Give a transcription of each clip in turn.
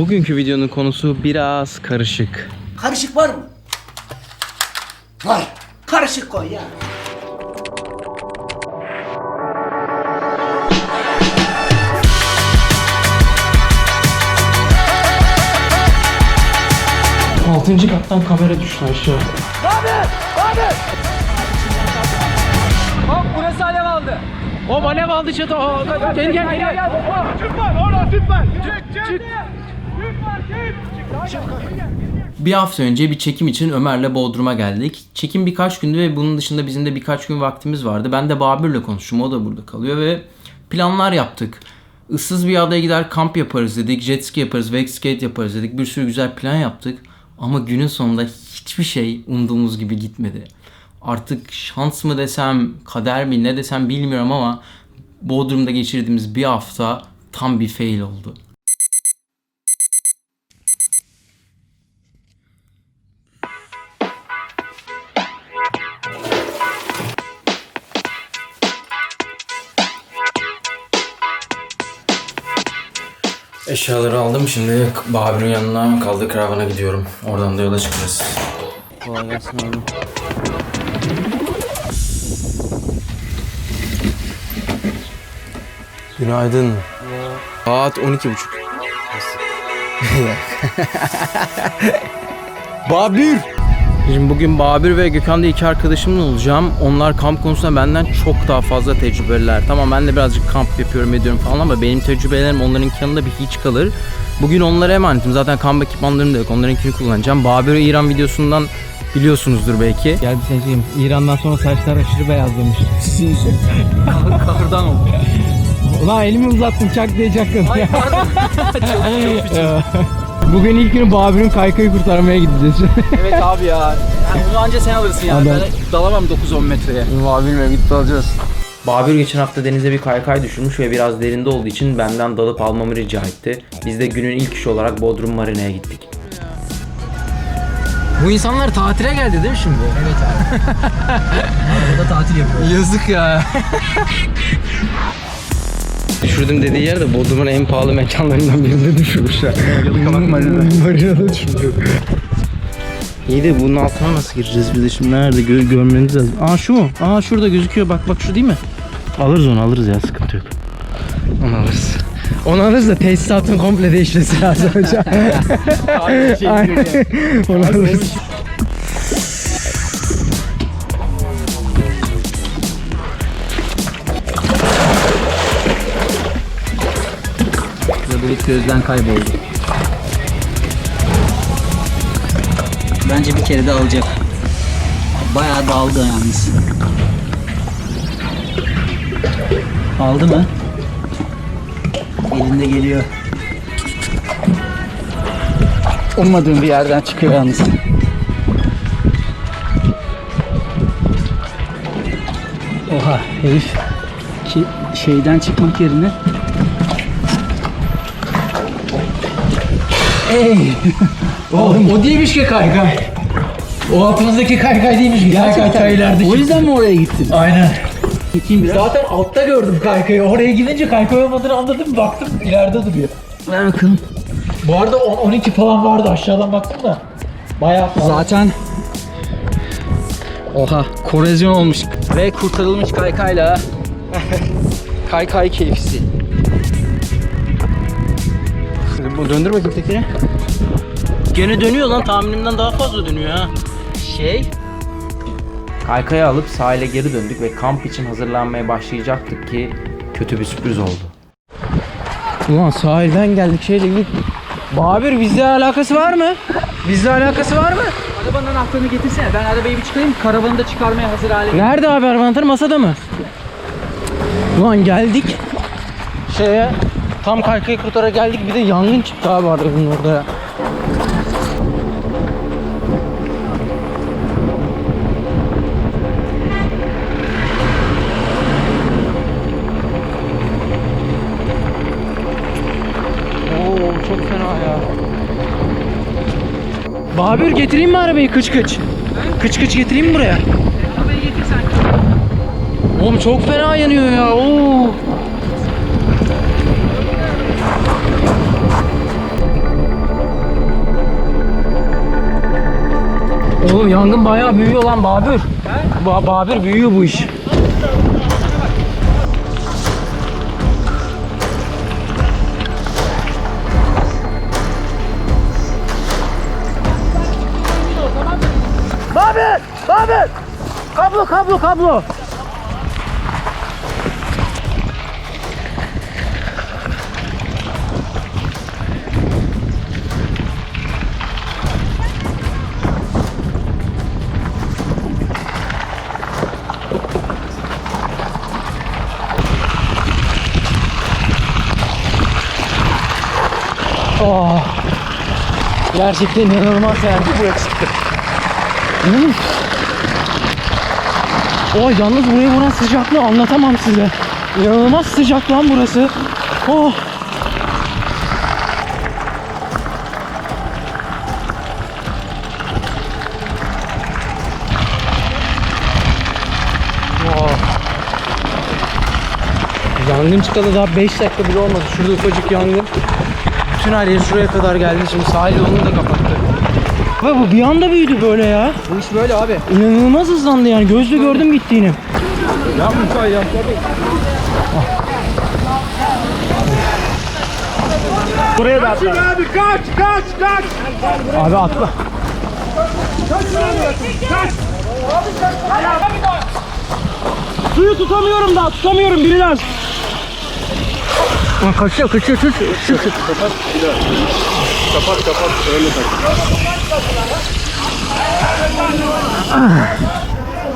Bugünkü videonun konusu biraz karışık. Karışık var mı? Var. Karışık koy ya. Altıncı kattan kamera düştü aşağı. Hop burası alev aldı. O alev aldı çatı. Aa, gel gel gel. gel. Bir hafta önce bir çekim için Ömer'le Bodrum'a geldik. Çekim birkaç gündü ve bunun dışında bizim de birkaç gün vaktimiz vardı. Ben de Babür'le konuştum. O da burada kalıyor ve planlar yaptık. Issız bir adaya gider kamp yaparız dedik. Jet ski yaparız, wake skate yaparız dedik. Bir sürü güzel plan yaptık. Ama günün sonunda hiçbir şey umduğumuz gibi gitmedi. Artık şans mı desem, kader mi ne desem bilmiyorum ama Bodrum'da geçirdiğimiz bir hafta tam bir fail oldu. Eşyaları aldım şimdi Babür'ün yanına kaldı karavana gidiyorum. Oradan da yola çıkacağız. Kolay gelsin abi. Günaydın. Saat 12.30. Babür! Şimdi bugün Babür ve Gökhan diye iki arkadaşımla olacağım. Onlar kamp konusunda benden çok daha fazla tecrübeliler. Tamam ben de birazcık kamp yapıyorum ediyorum falan ama benim tecrübelerim onların yanında bir hiç kalır. Bugün onlara emanetim. Zaten kamp ekipmanlarım da yok. Onlarınkini kullanacağım. Babür'ü İran videosundan biliyorsunuzdur belki. Gel bir şey diyeyim. İran'dan sonra saçlar aşırı beyazlamış. Kahırdan oldu. Ulan elimi uzattım çak diye çaktın. Ay Bugün ilk günü Babür'ün kaykayı kurtarmaya gideceğiz. Evet abi ya. Yani bunu anca sen alırsın yani. Ben dalamam 9-10 metreye. Bilmiyorum gitti alacağız. Babür geçen hafta denize bir kaykay düşürmüş ve biraz derinde olduğu için benden dalıp almamı rica etti. Biz de günün ilk işi olarak Bodrum Marina'ya gittik. Bu insanlar tatile geldi değil mi şimdi? Evet abi. Burada tatil yapıyor. Yazık ya. Düşürdüm dediği yer de Bodrum'un en pahalı mekanlarından birinde düşürmüşler. Marina'da. Marina'da düşürüyor. İyi de bunun altına nasıl gireceğiz biz de şimdi nerede gö görmeniz lazım. Aa şu mu? Aa şurada gözüküyor bak bak şu değil mi? Alırız onu alırız ya sıkıntı yok. Onu alırız. Onu alırız da tesisatın komple değişmesi lazım hocam. Aynen. Onu alırız. Gözden kayboldu. Bence bir kere de alacak. Bayağı daldı yalnız. Aldı mı? Elinde geliyor. Ummadığım bir yerden çıkıyor yalnız. Oha herif ki şeyden çıkmak yerine Ey! Oğlum o değilmiş ki kaykay. O altımızdaki kaykay değilmiş ki. Kaykay çaylarda. O yüzden mi oraya gittin? Aynen. Gideyim biraz. Zaten altta gördüm kaykayı. Oraya gidince kaykay olmadığını anladım. Baktım ileride duruyor. Ver bakalım. Bu arada 10 12 falan vardı aşağıdan baktım da. Bayağı fazla. Zaten Oha korozyon olmuş ve kurtarılmış kaykayla kaykay keyfisi. Bu döndür bakayım tekeri. Gene dönüyor lan tahminimden daha fazla dönüyor ha. Şey Kaykayı alıp sahile geri döndük ve kamp için hazırlanmaya başlayacaktık ki kötü bir sürpriz oldu. Ulan sahilden geldik şeyle gidip Babür bizle alakası var mı? Bizle alakası var mı? arabanın anahtarını getirsene. Ben arabayı bir çıkarayım. Karavanı da çıkarmaya hazır hale getireyim. Nerede abi arabanın masada mı? Ulan geldik şeye tam kaykayı kurtara geldik bir de yangın çıktı abi arabanın orada ya. Oo çok fena ya. Babür getireyim mi arabayı kıç kıç? Kıç kıç getireyim mi buraya? Arabayı getir sen. Oğlum çok fena yanıyor ya. Oo. Yangın bayağı büyüyor lan Babür. Ba Babür büyüyor bu iş. Babür! Babür! Kablo kablo kablo. Gerçekten inanılmaz yani buraya çıktı. Oh yalnız buraya vuran sıcaklığı anlatamam size. İnanılmaz sıcak lan burası. Oh. Oh. Yangın çıkalı daha 5 dakika bile olmadı. Şurada ufacık yangın. Bütün her yer şuraya kadar geldi. Şimdi sahil yolunu da kapattı. Ve bu bir anda büyüdü böyle ya. Bu iş böyle abi. İnanılmaz hızlandı yani. Gözle gördüm gittiğini. Yapma ya. Buraya da atla. Abi kaç kaç kaç. Abi atla. Suyu tutamıyorum daha tutamıyorum biri lazım. Aa, kaçıyor kaçıyor tut. Tut. Kapat kapat öyle tak.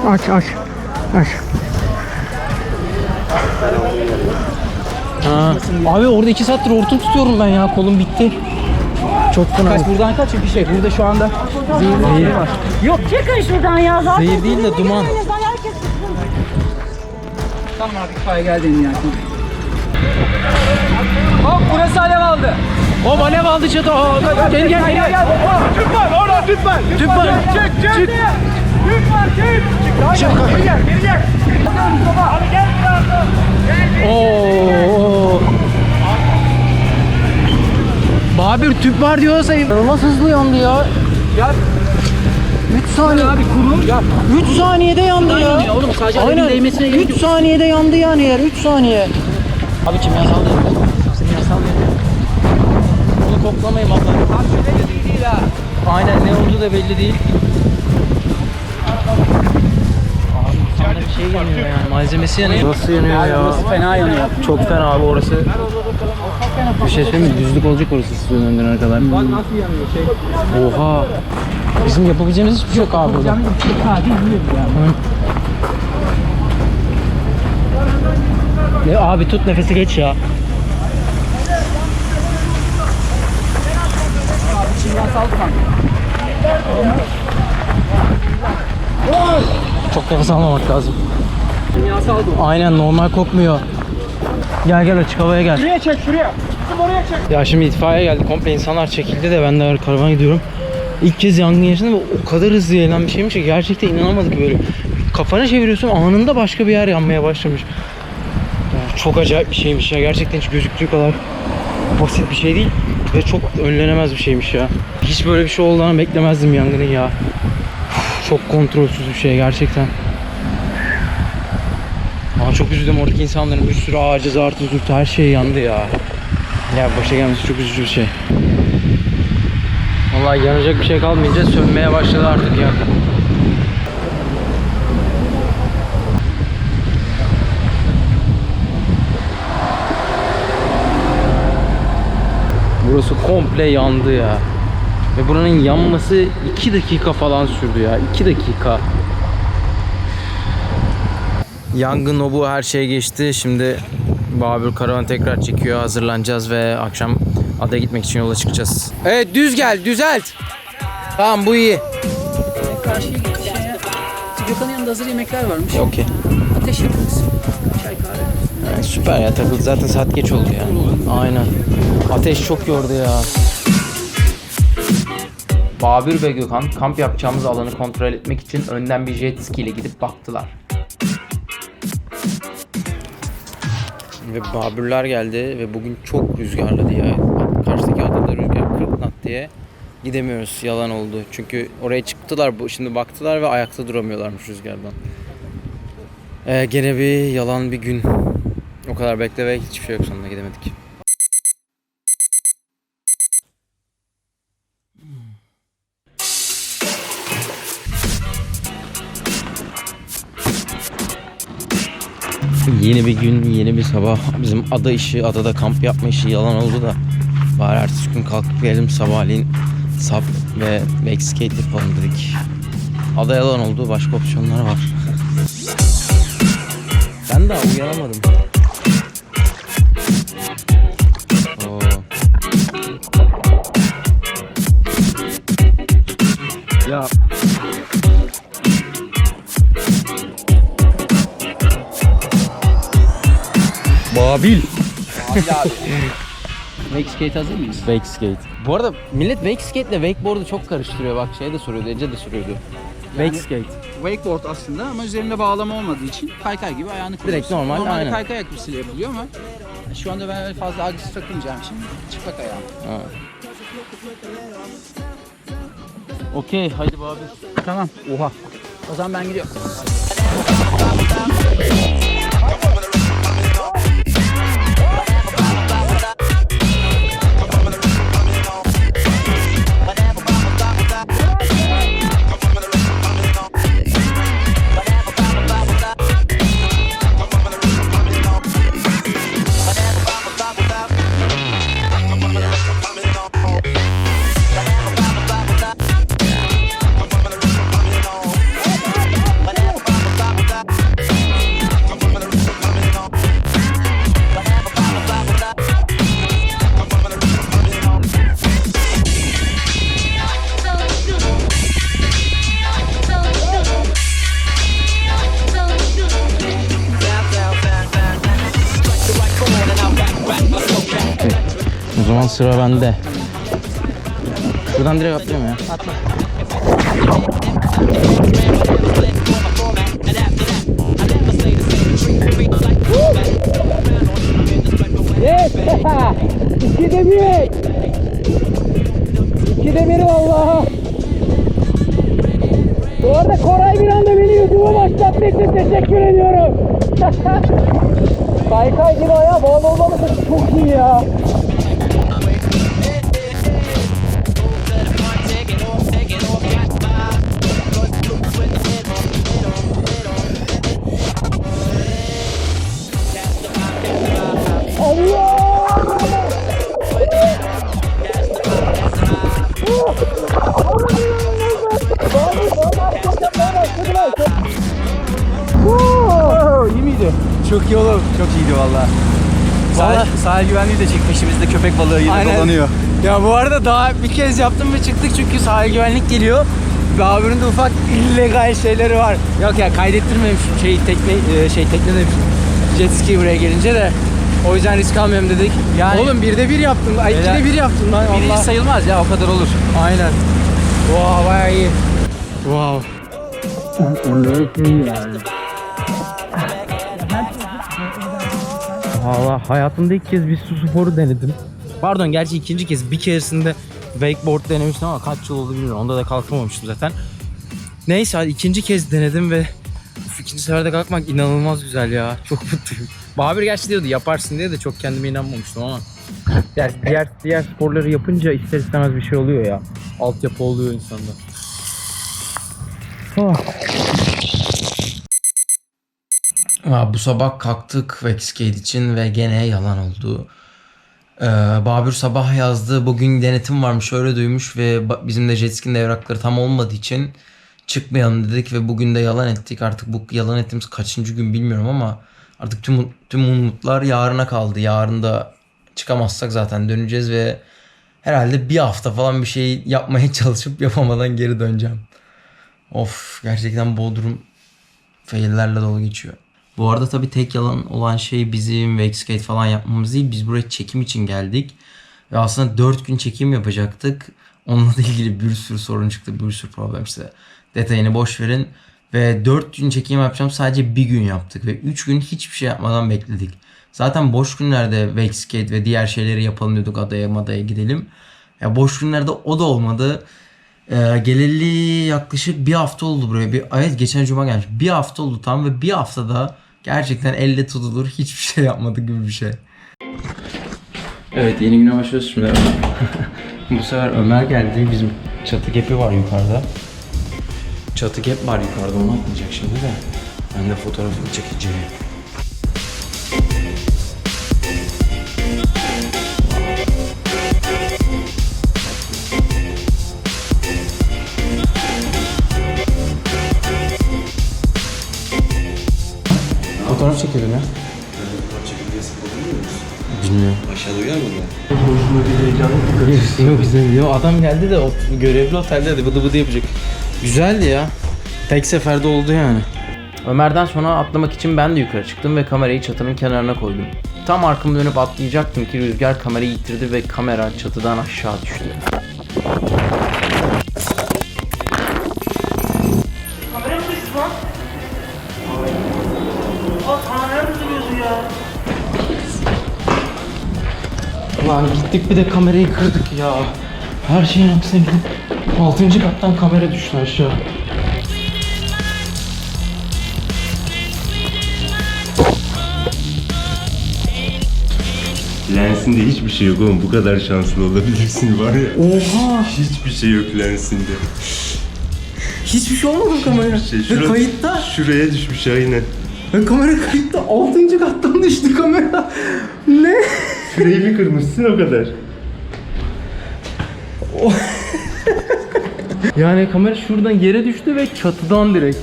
Aç aç. Aç. Ha. Abi orada iki saattir hortum tutuyorum ben ya kolum bitti. Çok fena. Kaç buradan kaç bir şey. Burada şu anda zehirli var. Yok Çıkın şuradan ya. Zaten Zehir değil de duman. Tamam abi itfaiye geldi yani. Burası alev aldı. O alev aldı çatı. Aa, Gel gel gel. gel. Tüp var orada tüp var. Tüp var. Çık çık. Tüp var çık. Çık. Geri gel geri gel. Abi gel biraz daha. Oo. Babür tüp var diyorsa inanılmaz hızlı yandı ya. Ya 3 saniye. abi kurum. Ya 3 saniyede yandı ya. yanıyor oğlum, sadece Aynen. değmesine gerek 3 yok. saniyede yandı yani yer. 3 saniye. Abi kimyasal değil. Kimyasal değil. Bunu koklamayayım abla. abi şöyle de değil ha. Aynen ne olduğu da belli değil. Abi sana bir şey yanıyor yani. Malzemesi yanıyor. Nasıl yanıyor ya? Burası fena yanıyor. Çok fena abi orası. Bir şey söyleyeyim mi? Düzlük olacak orası sizi döndürene kadar. Bak nasıl yanıyor şey. Oha. Bizim yapabileceğimiz hiçbir şey yok abi burada. Cam bir saati yiyoruz yani. Ne abi tut nefesi geç ya. Çok nefes almamak lazım. Kimyasal bu. Aynen normal kokmuyor. Gel gel açık havaya gel. Şuraya çek şuraya. Kızım oraya çek. Ya şimdi itfaiye geldi. Komple insanlar çekildi de ben de karavan gidiyorum. İlk kez yangın yaşadım ve o kadar hızlı yayılan bir şeymiş ki gerçekten inanamadık böyle. Kafanı çeviriyorsun anında başka bir yer yanmaya başlamış. Çok acayip bir şeymiş ya. Gerçekten hiç gözüktüğü kadar basit bir şey değil ve çok önlenemez bir şeymiş ya. Hiç böyle bir şey olduğunu beklemezdim yangının ya. Çok kontrolsüz bir şey gerçekten. Ama çok üzüldüm oradaki insanların bir sürü ağacı, zartı, zurtu her şey yandı ya. Ya başa gelmesi çok üzücü bir şey. Vallahi yanacak bir şey kalmayınca sönmeye başladı artık ya. Burası komple yandı ya. Ve buranın yanması 2 dakika falan sürdü ya. 2 dakika. Yangın o bu her şey geçti. Şimdi Babür karavan tekrar çekiyor. Hazırlanacağız ve akşam adaya gitmek için yola çıkacağız. Evet düz gel düzelt. Tamam bu iyi. Karşıya git şeye. Gökhan'ın yanında hazır yemekler varmış. Okey. Ateş yaparız. Çay kahve. Süper ya takıldı zaten saat geç oldu ya. Aynen. Ateş çok yordu ya. Babür ve Gökhan kamp yapacağımız alanı kontrol etmek için önden bir jet ski ile gidip baktılar. Ve Babürler geldi ve bugün çok rüzgarladı ya. Bak, Karşıdaki adada rüzgar 40 knot diye. gidemiyoruz. Yalan oldu. Çünkü oraya çıktılar. bu Şimdi baktılar ve ayakta duramıyorlarmış rüzgardan. Ee, gene bir yalan bir gün. O kadar bekle ve hiçbir şey yok sonunda gidemedik. Yeni bir gün, yeni bir sabah. Bizim ada işi, adada kamp yapma işi yalan oldu da. Bari ertesi gün kalkıp gelelim sabahleyin sap ve skate yapalım dedik. Ada yalan oldu, başka opsiyonlar var. ben daha uyanamadım. Oo. Ya Babil. Wake skate hazır mıyız? Wake skate. Bu arada millet wake skate ile wakeboard'u çok karıştırıyor. Bak şey de soruyordu, Ece de soruyordu. Wake skate. Wakeboard aslında ama üzerinde bağlama olmadığı için kaykay gibi ayağını kırıyorsun. normal, Normalde aynen. kaykay ayakkabısıyla yapılıyor ama şu anda ben öyle fazla agresif takılmayacağım için çıplak ayağım. Okey, haydi Babil. Tamam. Oha. O zaman ben gidiyorum. Sıra bende. Şuradan direkt atlıyorum ya. İkide bir. İkide bir valla. Bu arada Koray bir anda beni YouTube'a başlattığı için teşekkür ediyorum. Kaykay gibi ayağa bağlı olmamız da çok iyi ya. Çok iyi oğlum. Çok iyiydi valla. Sahil, sahil güvenliği de çek peşimizde köpek balığı yine Aynen. dolanıyor. Ya bu arada daha bir kez yaptım ve çıktık çünkü sahil güvenlik geliyor. Babür'ün de ufak illegal şeyleri var. Yok ya kaydettirmemişim şey tekne e, şey tekne demişim. Jet ski buraya gelince de o yüzden risk almayalım dedik. Yani- Oğlum birde bir yaptın. Ay Helal. ikide bir yaptın lan. Birinci Allah. sayılmaz ya o kadar olur. Aynen. Wow bayağı iyi. Wow. Valla hayatımda ilk kez bir su sporu denedim. Pardon gerçi ikinci kez bir keresinde wakeboard denemiştim ama kaç yıl oldu bilmiyorum. Onda da kalkamamıştım zaten. Neyse ikinci kez denedim ve uf, ikinci seferde kalkmak inanılmaz güzel ya. Çok mutluyum. Babür gerçi diyordu yaparsın diye de çok kendime inanmamıştım ama. Yani diğer diğer sporları yapınca ister istemez bir şey oluyor ya. Altyapı oluyor insanda. Oh. Aa, bu sabah kalktık Wexgate için ve gene yalan oldu. Ee, Babür sabah yazdı. Bugün denetim varmış öyle duymuş ve bizim de jet ski'nin evrakları tam olmadığı için çıkmayalım dedik ve bugün de yalan ettik. Artık bu yalan ettiğimiz kaçıncı gün bilmiyorum ama artık tüm tüm umutlar yarına kaldı. Yarın da çıkamazsak zaten döneceğiz ve herhalde bir hafta falan bir şey yapmaya çalışıp yapamadan geri döneceğim. Of gerçekten Bodrum faillerle dolu geçiyor. Bu arada tabii tek yalan olan şey bizim Wakeskate falan yapmamız değil. Biz buraya çekim için geldik. Ve aslında 4 gün çekim yapacaktık. Onunla da ilgili bir sürü sorun çıktı. Bir sürü problem işte. Detayını boş verin. Ve 4 gün çekim yapacağım. Sadece bir gün yaptık. Ve 3 gün hiçbir şey yapmadan bekledik. Zaten boş günlerde Wakeskate ve diğer şeyleri yapalım diyorduk. Adaya madaya gidelim. Ya boş günlerde o da olmadı. Ee, geleli yaklaşık bir hafta oldu buraya. Bir, evet geçen cuma gelmiş. Bir hafta oldu tam ve bir haftada gerçekten elle tutulur hiçbir şey yapmadık gibi bir şey. Evet yeni güne başlıyoruz şimdi. Bu sefer Ömer geldi. Bizim çatı gepi var yukarıda. Çatı gep var yukarıda onu atlayacak şimdi de. Ben de fotoğrafını çekeceğim. Fotoğraf çekiyordun ya. Bilmiyorum. Aşağıda uyar mı bunlar? Yok güzel. Yok adam geldi de o görevli otelde de bıdı bıdı yapacak. Güzeldi ya. Tek seferde oldu yani. Ömer'den sonra atlamak için ben de yukarı çıktım ve kamerayı çatının kenarına koydum. Tam arkamı dönüp atlayacaktım ki rüzgar kamerayı ittirdi ve kamera çatıdan aşağı düştü. Lan gittik bir de kamerayı kırdık ya. Her şeyin aksine gidip 6. kattan kamera düştü aşağı. Lensinde hiçbir şey yok oğlum. Bu kadar şanslı olabilirsin var ya. Oha! Hiçbir şey yok lensinde. Hiçbir şey olmadı kamera. Şey, Ve şura- kayıtta. Şuraya düşmüş aynen. Ve kamera kayıtta 6. kattan düştü kamera. ne? Frame'i kırmışsın o kadar. Yani kamera şuradan yere düştü ve çatıdan direkt.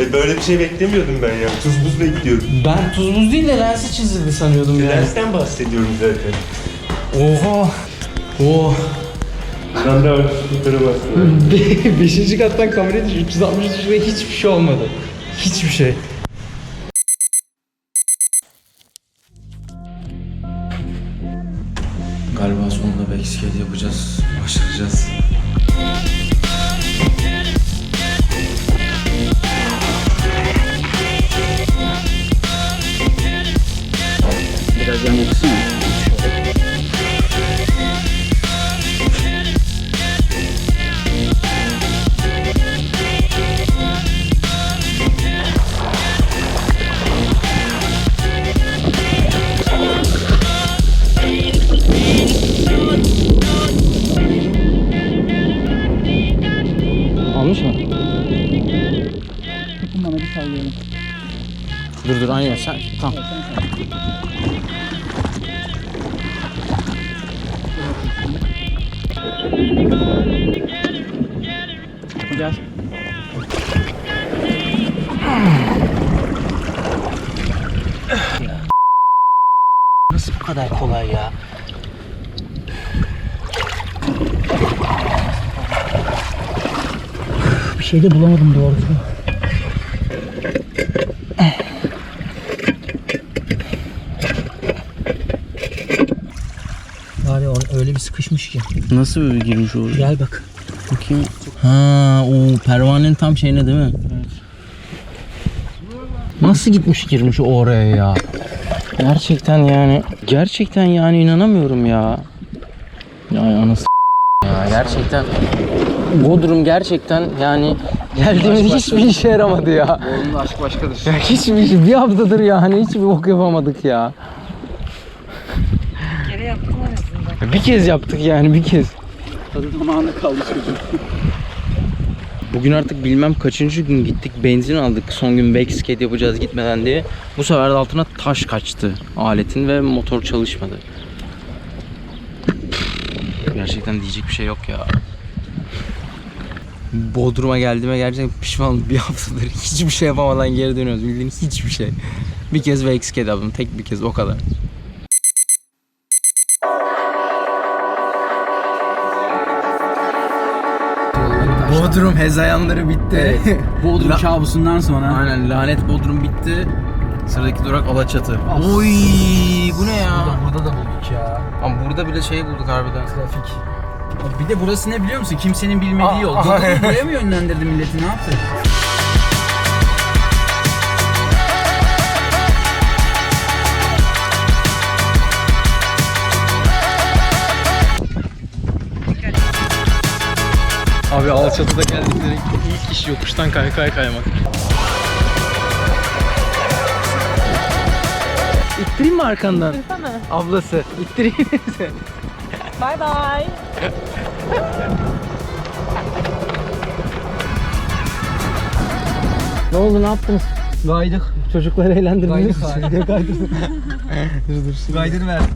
E böyle bir şey beklemiyordum ben ya. Tuz buz bekliyordum. Ben tuz buz değil de lensi çizildi sanıyordum yani. Lensten bahsediyorum zaten. Oha. Oh. Sen de kurtaramazsın. Be- Beşinci kattan kameraya düştü. 360 düştü ve hiçbir şey olmadı. Hiçbir şey. Dur dur aynen sen tamam. Gel. Nasıl bu kadar kolay ya? Bir şey de bulamadım doğrusu. Var ya or- öyle bir sıkışmış ki. Nasıl böyle girmiş oraya? Gel bak. Bakayım. Ha, o pervanenin tam şeyine değil mi? Nasıl gitmiş girmiş oraya ya? Gerçekten yani gerçekten yani inanamıyorum ya. Yani anası ya gerçekten Bodrum gerçekten yani geldiğimiz hiçbir işe yaramadı ya. Oğlumla aşk başkadır. Ya hiçbir şey, bir haftadır yani hiçbir bok yapamadık ya. Kere yaptım en azından. Bir kez yaptık yani bir kez. Tadı zamanı kaldı çocuğun. Bugün artık bilmem kaçıncı gün gittik benzin aldık son gün backskate yapacağız gitmeden diye. Bu sefer de altına taş kaçtı aletin ve motor çalışmadı. Gerçekten diyecek bir şey yok ya. Bodrum'a geldiğime gerçekten pişmanım. Bir haftadır hiçbir şey yapamadan geri dönüyoruz. Bildiğiniz hiçbir şey. Bir kez backskate yaptım. Tek bir kez o kadar. Bodrum hezayanları bitti. Bodrum La- kabusundan sonra. Aynen lanet Bodrum bitti. Sıradaki durak Alaçatı. Oy bu ne ya? Burada da bulduk ya. Ama burada bile şey bulduk harbiden. Trafik. Bir de burası ne biliyor musun? Kimsenin bilmediği yol. Google'ı buraya mı yönlendirdi milleti ne yaptı? Abi Alçatı'da geldikleri ilk iş yokuştan kaykay kaymak. İttireyim mi arkandan? Ablası. İttireyim mi seni? Bye bye. Ne oldu ne yaptınız? Gaydık. Çocukları eğlendirdiniz. Gaydık. Kaydırdın. dur dur. Gaydını verdik.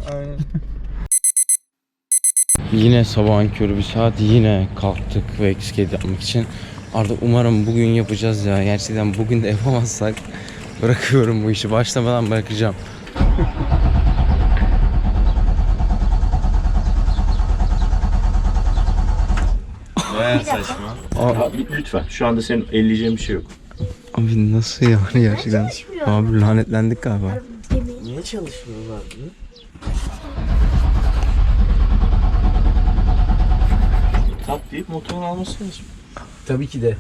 Yine sabahın körü bir saat yine kalktık ve skate yapmak için. Artık umarım bugün yapacağız ya. Gerçekten bugün de yapamazsak bırakıyorum bu işi. Başlamadan bırakacağım. Baya saçma. Abi lütfen şu anda senin elleyeceğin bir şey yok. Abi nasıl yani gerçekten? Abi lanetlendik galiba. Tak deyip motorun alması lazım. Tabii ki de.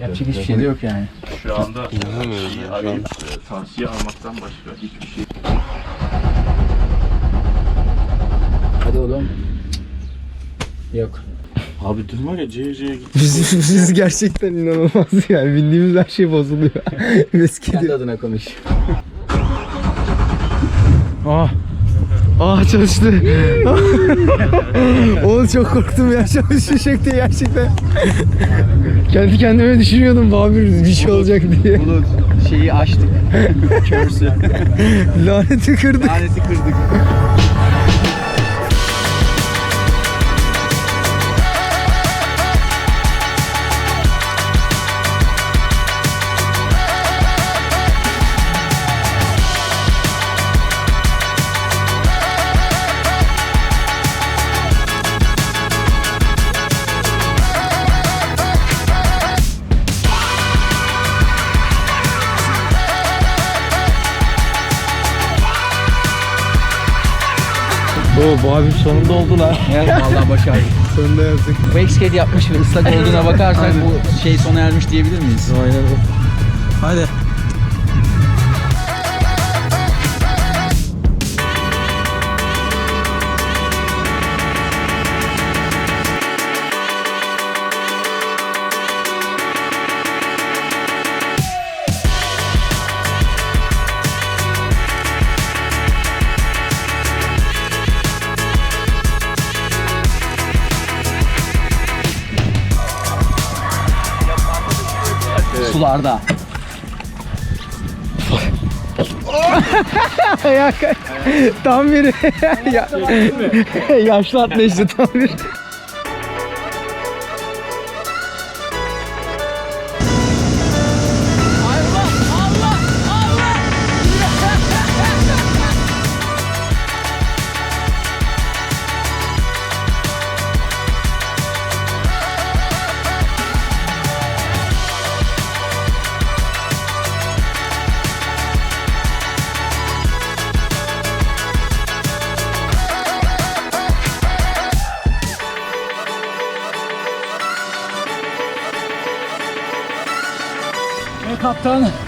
Yapacak hiçbir şey de yok yani. Şu anda şeyi arayıp e, tavsiye almaktan başka hiçbir şey Hadi oğlum. Yok. Abi dün var ya CC'ye git. Biz, biz gerçekten inanılmaz yani. Bildiğimiz her şey bozuluyor. Eski Kendi adına konuş. Ah. Ah çalıştı. Oğlum çok korktum ya çalışacak diye gerçekten. Kendi kendime düşünüyordum Babür bir şey olacak diye. Bulut şeyi açtık. Körsü. Laneti kırdık. Laneti kırdık. Oo Babür sonunda oldular. Evet vallahi başardık. sonunda yazdık. Wakeskate yapmış ve ıslak olduğuna bakarsak bu şey sona ermiş diyebilir miyiz? Aynen o. Hadi. Sularda. Ya, tam bir ya, yaşlı atlayıcı tam bir.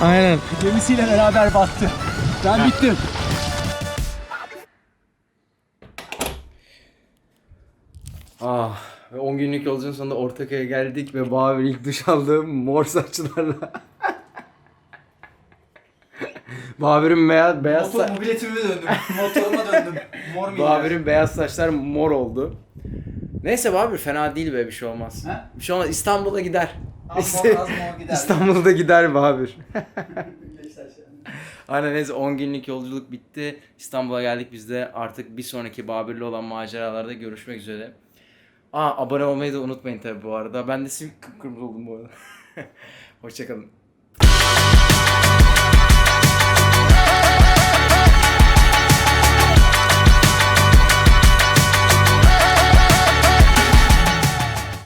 Aynen. gemisiyle beraber battı. Ben bittim. Ah ve 10 günlük yolculuğun sonunda Ortaköy'e geldik ve Babür ilk duş aldı mor saçlarla. Babür'ün beyaz beyaz sa- mobiletime döndüm. Motoruma döndüm. Mor Babür'ün beyaz saçlar mor oldu. Neyse Babür fena değil be bir şey olmaz. Ha? Bir şey olmaz İstanbul'a gider. Gider. İstanbul'da gider Babür. Aynen neyse 10 günlük yolculuk bitti. İstanbul'a geldik biz de artık bir sonraki Babür'le olan maceralarda görüşmek üzere. Aa abone olmayı da unutmayın tabi bu arada. Ben de sim kıpkırmızı oldum bu arada. Hoşçakalın.